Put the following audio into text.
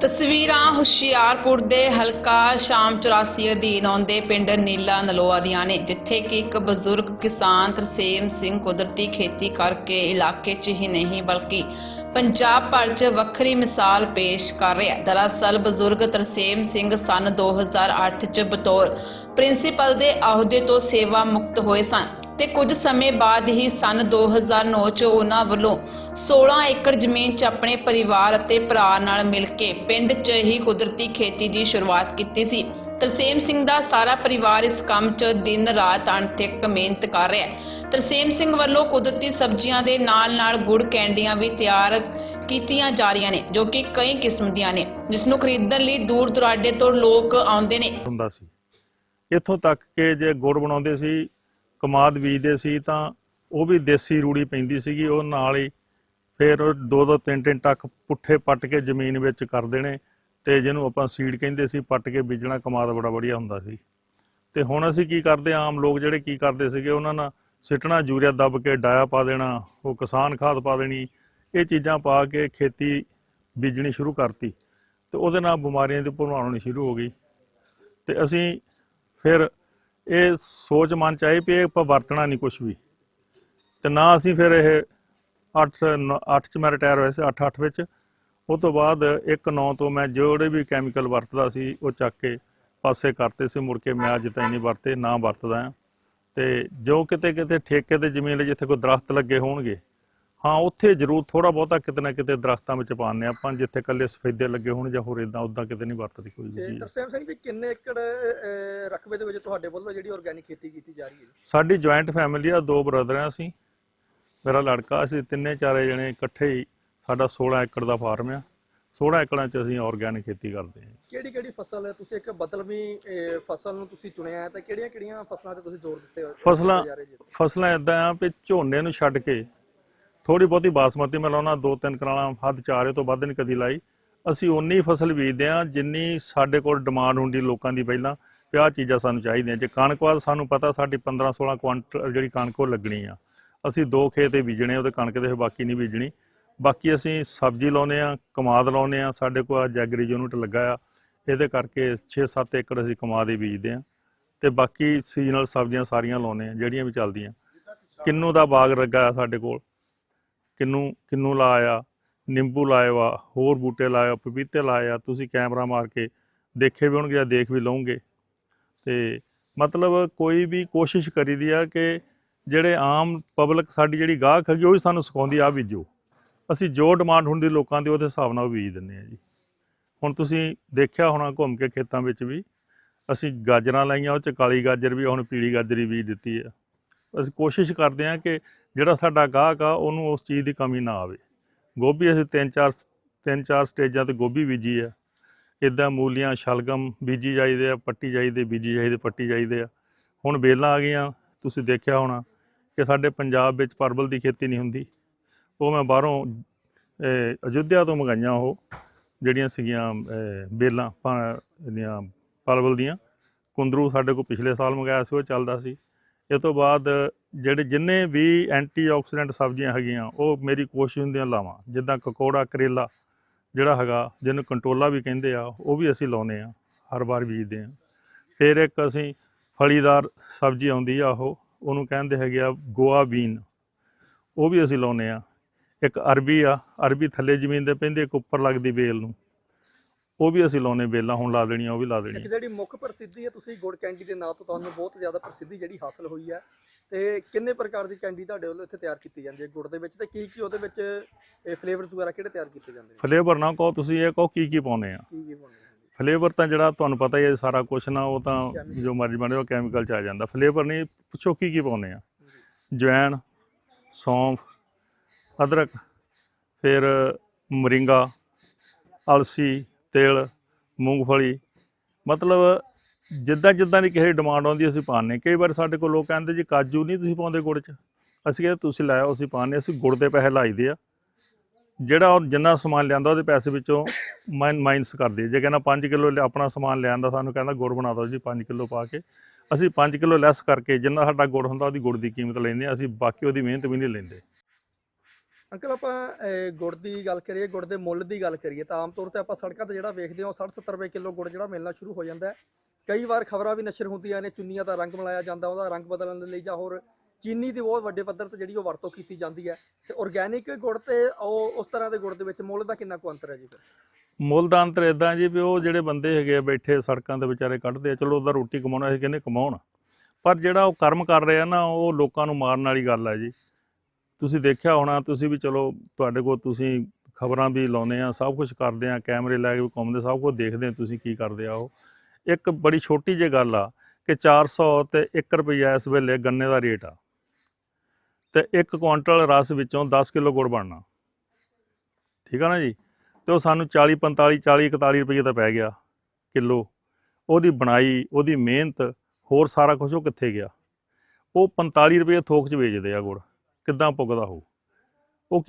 ਤਸਵੀਰਾਂ ਹੁਸ਼ਿਆਰਪੁਰ ਦੇ ਹਲਕਾ ਸ਼ਾਮ 84 ਅਧੀਨ ਆਉਂਦੇ ਪਿੰਡ ਨੀਲਾ ਨਲੋਆ ਦੀਆਂ ਨੇ, ਜਿੱਥੇ ਕਿ ਇੱਕ ਬਜ਼ੁਰਗ ਕਿਸਾਨ ਤਰਸੇਮ ਸਿੰਘ ਕੁਦਰਤੀ ਖੇਤੀ ਕਰਕੇ ਇਲਾਕੇ 'ਚ ਹੀ ਨਹੀਂ ਬਲਕਿ ਪੰਜਾਬ ਭਰ 'ਚ ਵੱਖਰੀ ਮਿਸਾਲ ਪੇਸ਼ ਕਰ ਰਿਹਾ ਹੈ। ਦਰਅਸਲ ਬਜ਼ੁਰਗ ਤਰਸੇਮ ਸਿੰਘ ਸਨ 2008 'ਚ ਬਤੌਰ ਪ੍ਰਿੰਸੀਪਲ ਦੇ ਅਹੁਦੇ ਤੋਂ ਸੇਵਾ ਮੁਕਤ ਹੋਏ ਸਨ ਤੇ ਕੁਝ ਸਮੇਂ ਬਾਅਦ ਹੀ ਸਨ 2009 ਚ ਉਹਨਾਂ ਵੱਲੋਂ 16 ਏਕੜ ਜ਼ਮੀਨ 'ਚ ਆਪਣੇ ਪਰਿਵਾਰ ਅਤੇ ਭਰਾ ਨਾਲ ਮਿਲ ਕੇ ਪਿੰਡ 'ਚ ਹੀ ਕੁਦਰਤੀ ਖੇਤੀ ਦੀ ਸ਼ੁਰੂਆਤ ਕੀਤੀ ਸੀ। ਤਰਸੇਮ ਸਿੰਘ ਦਾ ਸਾਰਾ ਪਰਿਵਾਰ ਇਸ ਕੰਮ 'ਚ ਦਿਨ ਰਾਤ ਅਣਥੱਕ ਮਿਹਨਤ ਕਰ ਰਿਹਾ ਹੈ। ਤਰਸੇਮ ਸਿੰਘ ਵੱਲੋਂ ਕੁਦਰਤੀ ਸਬਜ਼ੀਆਂ ਦੇ ਨਾਲ-ਨਾਲ ਗੁੜ, ਕੈਂਡੀਆਂ ਵੀ ਤਿਆਰ ਕੀਤੀਆਂ ਜਾ ਰਹੀਆਂ ਨੇ, ਜੋ ਕਿ ਕਈ ਕਿਸਮ ਦੀਆਂ ਨੇ, ਜਿਸ ਨੂੰ ਖਰੀਦਣ ਲਈ ਦੂਰ ਦੁਰਾਡੇ ਤੋਂ ਲੋਕ ਆਉਂਦੇ ਨੇ। ਹੁੰਦਾ ਸੀ। ਇੱਥੋਂ ਤੱਕ ਕਿ ਜੇ ਗੁੜ ਬਣਾਉਂਦੇ ਸੀ ਕਮਾਦ ਬੀਜਦੇ ਸੀ ਤਾਂ ਉਹ ਵੀ ਦੇਸੀ ਰੂੜੀ ਪੈਂਦੀ ਸੀਗੀ ਉਹ ਨਾਲ ਹੀ ਫਿਰ ਦੋ ਦੋ ਤਿੰਨ ਤਿੰਨ ਟੱਕ ਪੁੱਠੇ ਪੱਟ ਕੇ ਜ਼ਮੀਨ ਵਿੱਚ ਕਰ ਦੇਣੇ ਤੇ ਜਿਹਨੂੰ ਆਪਾਂ ਸੀਡ ਕਹਿੰਦੇ ਸੀ ਪੱਟ ਕੇ ਬੀਜਣਾ ਕਮਾਦ ਬੜਾ ਵਧੀਆ ਹੁੰਦਾ ਸੀ। ਤੇ ਹੁਣ ਅਸੀਂ ਕੀ ਕਰਦੇ ਹਾਂ, ਆਮ ਲੋਕ ਜਿਹੜੇ ਕੀ ਕਰਦੇ ਸੀਗੇ ਉਹਨਾਂ ਨਾਲ ਸਿੱਟਣਾ ਯੂਰੀਆ ਦੱਬ ਕੇ ਡਾਇਆ ਪਾ ਦੇਣਾ ਉਹ ਕਿਸਾਨ ਖਾਦ ਪਾ ਦੇਣੀ ਇਹ ਚੀਜ਼ਾਂ ਪਾ ਕੇ ਖੇਤੀ ਬੀਜਣੀ ਸ਼ੁਰੂ ਕਰਤੀ। ਤੇ ਉਹਦੇ ਨਾਲ ਬਿਮਾਰੀਆਂ ਦੀ ਭਰਮਾਰ ਹੋਣੀ ਸ਼ੁਰੂ ਹੋ ਗਈ। ਤੇ ਅਸੀਂ ਫਿਰ ਇਹ ਸੋਚ ਮਨ ਚ ਆਈ ਵੀ ਇਹ ਆਪਾਂ ਵਰਤਣਾ ਨਹੀਂ ਕੁਝ ਵੀ। ਤੇ ਨਾ ਅਸੀਂ ਫਿਰ ਇਹ 8 8 ਚ ਮੈਂ ਰਿਟਾਇਰ ਹੋਇਆ ਸੀ 8 8 ਵਿੱਚ। ਉਹ ਤੋਂ ਬਾਅਦ 1 9 ਤੋਂ ਮੈਂ ਜਿਹੜੇ ਵੀ ਕੈਮੀਕਲ ਵਰਤਦਾ ਸੀ, ਉਹ ਚੱਕ ਕੇ ਪਾਸੇ ਕਰਤੇ ਸੀ, ਮੁੜ ਕੇ ਮੈਂ ਅੱਜ ਤਾਈਂ ਨਹੀਂ ਵਰਤੇ, ਨਾ ਵਰਤਦਾ। ਹਾਂ ਤੇ ਜੋ ਕਿਤੇ ਕਿਤੇ ਠੇਕੇ ਤੇ ਜ਼ਮੀਨ ਜਿੱਥੇ ਕੋਈ ਦਰਖਤ ਲੱਗੇ ਹੋਣਗੇ ਹਾਂ ਉੱਥੇ ਜ਼ਰੂਰ ਥੋੜਾ ਬਹੁਤਾ ਕਿਤੇ ਨਾ ਕਿਤੇ ਦਰਖਤਾਂ ਵਿੱਚ ਪਾਉਂਦੇ ਆਪਾਂ ਜਿੱਥੇ ਕੱਲੇ ਸਫੈਦੇ ਲੱਗੇ ਹੋਣ ਜਾਂ ਹੋਰ ਇਦਾਂ ਉਦਾਂ ਕਿਤੇ ਨਹੀਂ ਵਰਤਦੀ ਕੋਈ ਵੀ ਚੀਜ਼। ਤਰਸੇਮ ਸਿੰਘ ਜੀ ਕਿੰਨੇ ਏਕੜ ਅਹ, ਰਕਬੇ ਦੇ ਵਿੱਚ ਤੁਹਾਡੇ ਵੱਲੋਂ ਜਿਹੜੀ ਆਰਗੈਨਿਕ ਖੇਤੀ ਕੀਤੀ ਜਾ ਰਹੀ ਹੈ ਜੀ? ਸਾਡੀ ਜੁਆਇੰਟ ਫੈਮਿਲੀ ਆ ਦੋ ਬ੍ਰਦਰ ਆ ਅਸੀਂ। ਮੇਰਾ ਲੜਕਾ ਅਸੀਂ ਤਿੰਨੇ ਚਾਰੇ ਜਣੇ ਇਕੱਠੇ ਹੀ ਸਾਡਾ 16 ਏਕੜ ਦਾ ਫਾਰਮ ਆ। 16 ਏਕੜਾਂ 'ਚ ਅਸੀਂ ਆਰਗੈਨਿਕ ਖੇਤੀ ਕਰਦੇ ਹਾਂ। ਕਿਹੜੀ ਕਿਹੜੀ ਫਸਲ ਹੈ? ਤੁਸੀਂ ਇੱਕ ਬਦਲਵੀਂ ਅਹ, ਫਸਲ ਨੂੰ ਤੁਸੀਂ ਚੁਣਿਆ ਹੈ ਤਾਂ ਕਿਹੜੀਆਂ ਕਿਹੜੀਆਂ ਫਸਲਾਂ ਤੇ ਤੁਸੀਂ ਜ਼ੋਰ ਦਿੱਤੇ ਹੋ? ਫਸਲਾਂ ਜਾ ਰਹੇ ਜੀ? ਫਸਲਾਂ ਇਦਾਂ ਆ ਵੀ ਝੋਨੇ ਨੂੰ ਛੱਡ ਕੇ ਥੋੜੀ ਬਹੁਤੀ ਬਾਸਮਤੀ ਮੈਂ ਲਾਉਣਾ, ਦੋ ਤਿੰਨ ਕਨਾਲਾਂ ਹੱਦ ਚਾਰੇ ਤੋਂ ਵੱਧ ਨਹੀਂ ਕਦੀ ਲਾਈ। ਅਸੀਂ ਉਨੀ ਫਸਲ ਬੀਜਦੇ ਆ ਜਿੰਨੀ ਸਾਡੇ ਕੋਲ ਡਿਮਾਂਡ ਹੁੰਦੀ ਲੋਕਾਂ ਦੀ ਪਹਿਲਾਂ, ਵੀ ਆਹ ਚੀਜ਼ਾਂ ਸਾਨੂੰ ਚਾਹੀਦੀਆਂ। ਜੇ ਕਣਕ ਵਾਲ ਸਾਨੂੰ ਪਤਾ ਸਾਡੀ 15 16 ਕੁਆਂਟਲ ਜਿਹੜੀ ਕਣਕ ਉਹ ਲੱਗਣੀ ਆ। ਅਸੀਂ ਦੋ ਖੇਤ ਹੀ ਬੀਜਣੇ ਉਹਦੇ ਕਣਕ ਦੇ ਬਾਕੀ ਨਹੀਂ ਬੀਜਣੀ। ਬਾਕੀ ਅਸੀਂ ਸਬਜ਼ੀ ਲਾਉਨੇ ਆ ਕਮਾਦ ਲਾਉਨੇ ਆ ਸਾਡੇ ਕੋਲ ਜੈਗਰੀ ਯੂਨਿਟ ਲੱਗਾ ਆ। ਇਹਦੇ ਕਰਕੇ 6-7 ਏਕੜ ਅਸੀਂ ਕਮਾਦ ਹੀ ਬੀਜਦੇ ਆ ਤੇ ਬਾਕੀ ਸੀਜ਼ਨਲ ਸਬਜ਼ੀਆਂ ਸਾਰੀਆਂ ਲਾਉਨੇ ਆ ਜਿਹੜੀਆਂ ਵੀ ਚੱਲਦੀਆਂ। ਕਿੰਨੂ ਦਾ ਬਾਗ ਲੱਗਾ ਆ ਸਾਡੇ ਕੋਲ? ਕਿੰਨੂ ਕਿੰਨੂ ਲਾਇਆ, ਨਿੰਬੂ ਲਾਇਆ ਵਾ ਹੋਰ ਬੂਟੇ ਲਾਇਆ, ਪਪੀਤੇ ਲਾਇਆ, ਤੁਸੀਂ ਕੈਮਰਾ ਮਾਰ ਕੇ ਦੇਖੇ ਵੀ ਹੋਣਗੇ ਜਾਂ ਦੇਖ ਵੀ ਲਓਗੇ। ਤੇ ਮਤਲਬ ਕੋਈ ਵੀ ਕੋਸ਼ਿਸ਼ ਕਰੀਦੀ ਆ ਕਿ ਜਿਹੜੇ ਆਮ ਪਬਲਿਕ ਸਾਡੀ ਜਿਹੜੀ ਗਾਹਕ ਹੈਗੀ, ਉਹ ਵੀ ਸਾਨੂੰ ਸਿਖਾਉਂਦੀ ਆ ਬੀਜੋ। ਅਸੀਂ ਜੋ ਡਿਮਾਂਡ ਹੁੰਦੀ ਲੋਕਾਂ ਦੀ, ਉਹਦੇ ਹਿਸਾਬ ਨਾਲ ਉਹ ਬੀਜ ਦਿੰਦੇ ਆ ਜੀ। ਹੁਣ ਤੁਸੀਂ ਦੇਖਿਆ ਹੋਣਾ ਘੁੰਮ ਕੇ ਖੇਤਾਂ ਵਿੱਚ ਵੀ, ਅਸੀਂ ਗਾਜਰਾਂ ਲਾਈਆਂ, ਉਹ ਚ ਕਾਲੀ ਗਾਜਰ ਵੀ, ਹੁਣ ਪੀਲੀ ਗਾਜਰ ਹੀ ਬੀਜ ਦਿੱਤੀ ਆ। ਅਸੀਂ ਕੋਸ਼ਿਸ਼ ਕਰਦੇ ਹਾਂ ਕਿ ਜਿਹੜਾ ਸਾਡਾ ਗਾਹਕ ਆ ਉਹਨੂੰ ਉਸ ਚੀਜ਼ ਦੀ ਕਮੀ ਨਾ ਆਵੇ। ਗੋਭੀ ਅਸੀਂ ਤਿੰਨ ਚਾਰ ਤਿੰਨ ਚਾਰ ਸਟੇਜਾਂ ਤੇ ਗੋਭੀ ਬੀਜੀ ਆ। ਇਦਾਂ ਮੂਲੀਆਂ ਸ਼ਲਗਮ ਬੀਜੀ ਜਾਈਦੇ ਆ ਪੱਟੀ ਜਾਈਦੇ ਬੀਜੀ ਜਾਈਦੇ ਪੱਟੀ ਜਾਈਦੇ ਆ। ਹੁਣ ਬੇਲਾਂ ਆ ਗਈਆਂ ਤੁਸੀਂ ਦੇਖਿਆ ਹੋਣਾ ਕਿ ਸਾਡੇ ਪੰਜਾਬ ਵਿੱਚ ਪਰਬਲ ਦੀ ਖੇਤੀ ਨਹੀਂ ਹੁੰਦੀ। ਉਹ ਮੈਂ ਬਾਹਰੋਂ ਅਹ, ਅਯੁੱਧਿਆ ਤੋਂ ਮੰਗਾਈਆਂ ਉਹ ਜਿਹੜੀਆਂ ਸੀਗੀਆਂ ਬੇਲਾਂ ਪਾ- ਇਹਦੀਆਂ ਪਰਬਲ ਦੀਆਂ। ਕੁੰਦਰੂ ਸਾਡੇ ਕੋਲ ਪਿਛਲੇ ਸਾਲ ਮੰਗਾਇਆ ਸੀ ਉਹ ਚੱਲਦਾ ਸੀ। ਇਹ ਤੋਂ ਬਾਅਦ ਜਿਹੜੇ ਜਿੰਨੇ ਵੀ ਐਂਟੀਆਕਸੀਡੈਂਟ ਸਬਜ਼ੀਆਂ ਹੈਗੀਆਂ, ਉਹ ਮੇਰੀ ਕੋਸ਼ਿਸ਼ ਹੁੰਦੀਆਂ ਲਾਵਾਂ। ਜਿੱਦਾਂ ਕਕੌੜਾ, ਕਰੇਲਾ ਜਿਹੜਾ ਹੈਗਾ, ਜਿਹਨੂੰ ਕੰਟੋਲਾ ਵੀ ਕਹਿੰਦੇ ਆ, ਉਹ ਵੀ ਅਸੀਂ ਲਾਉਨੇ ਆ, ਹਰ ਵਾਰ ਬੀਜਦੇ ਆ। ਫਿਰ ਇੱਕ ਅਸੀਂ ਫਲੀਦਾਰ ਸਬਜ਼ੀ ਆਉਂਦੀ ਆ ਉਹ, ਉਹਨੂੰ ਕਹਿੰਦੇ ਹੈਗੇ ਆ ਗੋਆ ਬੀਨ। ਉਹ ਵੀ ਅਸੀਂ ਲਾਉਨੇ ਆ। ਇੱਕ ਅਰਬੀ ਆ, ਅਰਬੀ ਥੱਲੇ ਜ਼ਮੀਨ ਦੇ ਪੈਂਦੀ, ਇੱਕ ਉੱਪਰ ਲੱਗਦੀ ਵੇਲ ਨੂੰ। ਉਹ ਵੀ ਅਸੀਂ ਲਾਉਨੇ ਵੇਲਾਂ ਹੁਣ ਲਾ ਦੇਣੀਆਂ ਉਹ ਵੀ ਲਾ ਇੱਕ ਦੇਣੀਆਂ। ਜਿਹੜੀ ਮੁੱਖ ਪ੍ਰਸਿੱਧੀ ਹੈ ਤੁਸੀਂ ਗੁੜ ਕੈਂਡੀ ਦੇ ਨਾਂ ਤੋਂ ਤੁਹਾਨੂੰ ਬਹੁਤ ਜ਼ਿਆਦਾ ਪ੍ਰਸਿੱਧੀ ਜਿਹੜੀ ਹਾਸਲ ਹੋਈ ਹੈ। ਤੇ ਕਿੰਨੇ ਪ੍ਰਕਾਰ ਦੀ ਕੈਂਡੀ ਤੁਹਾਡੇ ਵੱਲੋਂ ਇੱਥੇ ਤਿਆਰ ਕੀਤੀ ਜਾਂਦੀ ਹੈ ਗੁੜ ਦੇ ਵਿੱਚ? ਤੇ ਕੀ ਕੀ ਉਹਦੇ ਵਿੱਚ ਇਹ ਫਲੇਵਰਸ ਵਗੈਰਾ ਕਿਹੜੇ ਤਿਆਰ ਕੀਤੇ ਜਾਂਦੇ ਨੇ? ਫਲੇਵਰ ਨਾ ਕਹੋ ਤੁਸੀਂ ਇਹ ਕਹੋ ਕੀ ਕੀ ਪਾਉਨੇ ਆ। ਕੀ ਕੀ ਬਣਦੇ ਨੇ ਫਲੇਵਰ ਤਾਂ ਜਿਹੜਾ ਤੁਹਾਨੂੰ ਪਤਾ ਹੀ ਹੈ ਸਾਰਾ ਕੁਝ ਨਾ ਉਹ ਤਾਂ ਜੋ ਮਰਜ਼ੀ ਬਣੇ ਉਹ ਕੈਮੀਕਲ ਚ ਆ ਜਾਂਦਾ। ਫਲੇਵਰ ਨਹੀਂ ਪੁੱਛੋ ਕੀ ਕੀ ਪਾਉਨੇ ਆ। ਜਵੈਣ ਸੌਂਫ ਅਦਰਕ ਫਿਰ ਮਰਿੰਗਾ ਅਲਸੀ ਤਿਲ, ਮੂੰਗਫਲੀ, ਮਤਲਬ ਜਿੱਦਾਂ ਜਿੱਦਾਂ ਦੀ ਕਿਸੇ ਡਿਮਾਂਡ ਆਉਂਦੀ, ਅਸੀਂ ਪਾਉਂਦੇ ਕਈ ਵਾਰ ਸਾਡੇ ਕੋਲ ਲੋਕ ਕਹਿੰਦੇ ਜੀ, ਕਾਜੂ ਨਹੀਂ ਤੁਸੀਂ ਪਾਉਂਦੇ ਗੁੜ 'ਚ? ਅਸੀਂ ਕਹਿੰਦੇ ਤੁਸੀਂ ਲਾਇਆ ਅਸੀਂ ਪਾਉਂਦੇ ਅਸੀਂ ਗੁੜ ਦੇ ਪੈਸੇ ਲਾਈਦੇ ਆ। ਜਿਹੜਾ ਉਹ ਜਿੰਨਾ ਸਮਾਨ ਲਿਆਂਦਾ, ਉਹਦੇ ਪੈਸੇ ਵਿੱਚੋਂ ਮਾਈਨ ਮਾਈਨਸ ਕਰਦੇ ਜੇ ਕਹਿੰਦਾ 5 ਕਿਲੋ ਆਪਣਾ ਸਮਾਨ ਲਿਆਂਦਾ, ਸਾਨੂੰ ਕਹਿੰਦਾ ਗੁੜ ਬਣਾ ਦਿਓ ਜੀ 5 ਕਿਲੋ ਪਾ ਕੇ। ਅਸੀਂ 5 ਕਿਲੋ ਲੈਸ ਕਰਕੇ, ਜਿੰਨਾ ਸਾਡਾ ਗੁੜ ਹੁੰਦਾ, ਉਹਦੀ ਗੁੜ ਦੀ ਕੀਮਤ ਲੈਂਦੇ ਹਾਂ। ਅਸੀਂ ਬਾਕੀ ਉਹਦੀ ਮਿਹਨਤ ਵੀ ਨਹੀਂ ਲੈਂਦੇ। ਅੰਕਲ ਆਪਾਂ ਅਹ, ਗੁੜ ਦੀ ਗੱਲ ਕਰੀਏ ਗੁੜ ਦੇ ਮੁੱਲ ਦੀ ਗੱਲ ਕਰੀਏ ਤਾਂ ਆਮ ਤੌਰ ਤੇ ਆਪਾਂ ਸੜਕਾਂ ਤੇ ਜਿਹੜਾ ਵੇਖਦੇ ਹਾਂ 60 70 ਰੁਪਏ ਕਿਲੋ ਗੁੜ ਜਿਹੜਾ ਮਿਲਣਾ ਸ਼ੁਰੂ ਹੋ ਜਾਂਦਾ ਹੈ। ਕਈ ਵਾਰ ਖਬਰਾਂ ਵੀ ਨਸ਼ਰ ਹੁੰਦੀਆਂ ਨੇ ਚੁੰਨੀਆਂ ਦਾ ਰੰਗ ਮਿਲਾਇਆ ਜਾਂਦਾ ਉਹਦਾ ਰੰਗ ਬਦਲਣ ਦੇ ਲਈ ਜਾਂ ਹੋਰ ਚੀਨੀ ਦੀ ਬਹੁਤ ਵੱਡੇ ਪੱਧਰ ਤੇ ਜਿਹੜੀ ਉਹ ਵਰਤੋਂ ਕੀਤੀ ਜਾਂਦੀ ਹੈ। ਤੇ ਆਰਗੇਨਿਕ ਗੁੜ ਤੇ ਉਹ ਉਸ ਤਰ੍ਹਾਂ ਦੇ ਗੁੜ ਦੇ ਵਿੱਚ ਮੁੱਲ ਦਾ ਕਿੰਨਾ ਕੁ ਅੰਤਰ ਹੈ ਜੀ ਫਿਰ? ਮੁੱਲ ਦਾ ਅੰਤਰ ਇਦਾਂ ਜੀ ਵੀ ਉਹ ਜਿਹੜੇ ਬੰਦੇ ਹੈਗੇ ਆ ਬੈਠੇ ਸੜਕਾਂ ਦੇ ਵਿਚਾਰੇ ਕੱਢਦੇ ਆ ਚਲੋ ਉਹਦਾ ਰੋਟੀ ਕਮਾਉਣਾ ਅਸੀਂ ਕਹਿੰਦੇ ਕਮਾਉਣ। ਪਰ ਜਿਹੜਾ ਉਹ ਕਰਮ ਕਰ ਰਿਹਾ ਨਾ ਉਹ ਲੋਕਾਂ ਨੂੰ ਮਾਰਨ ਵਾਲੀ ਗੱਲ ਹੈ ਜੀ। ਤੁਸੀਂ ਦੇਖਿਆ ਹੋਣਾ, ਤੁਸੀਂ ਵੀ ਚਲੋ ਤੁਹਾਡੇ ਕੋਲ ਤੁਸੀਂ ਖਬਰਾਂ ਵੀ ਲਾਉਂਦੇ ਆ, ਸਭ ਕੁਝ ਕਰਦੇ ਆ, ਕੈਮਰੇ ਲੈ ਕੇ ਵੀ ਘੁੰਮਦੇ, ਸਭ ਕੁਝ ਦੇਖਦੇ ਆ ਤੁਸੀਂ ਕੀ ਕਰਦੇ ਆ ਉਹ। ਇੱਕ ਬੜੀ ਛੋਟੀ ਜਿਹੀ ਗੱਲ ਆ ਕਿ 400 ਤੇ 1 ਰੁਪਈਆ ਇਸ ਵੇਲੇ ਗੰਨੇ ਦਾ ਰੇਟ ਆ। ਤੇ 1 ਕੁਆਂਟਲ ਰਸ ਵਿੱਚੋਂ 10 ਕਿਲੋ ਗੁੜ ਬਣਨਾ। ਠੀਕ ਆ ਨਾ ਜੀ? ਤੇ ਉਹ ਸਾਨੂੰ 40 45 40 41 ਰੁਪਏ ਦਾ ਪੈ ਗਿਆ ਕਿਲੋ। ਉਹਦੀ ਬਣਾਈ, ਉਹਦੀ ਮਿਹਨਤ, ਹੋਰ ਸਾਰਾ ਕੁਝ ਉਹ ਕਿੱਥੇ ਗਿਆ? ਉਹ 45 ਰੁਪਏ ਥੋਕ 'ਚ ਵੇਚਦੇ ਆ ਗੁੜ। ਕਿੱਦਾਂ ਪੁੱਗਦਾ ਹੋ ਉਹ ਕੀ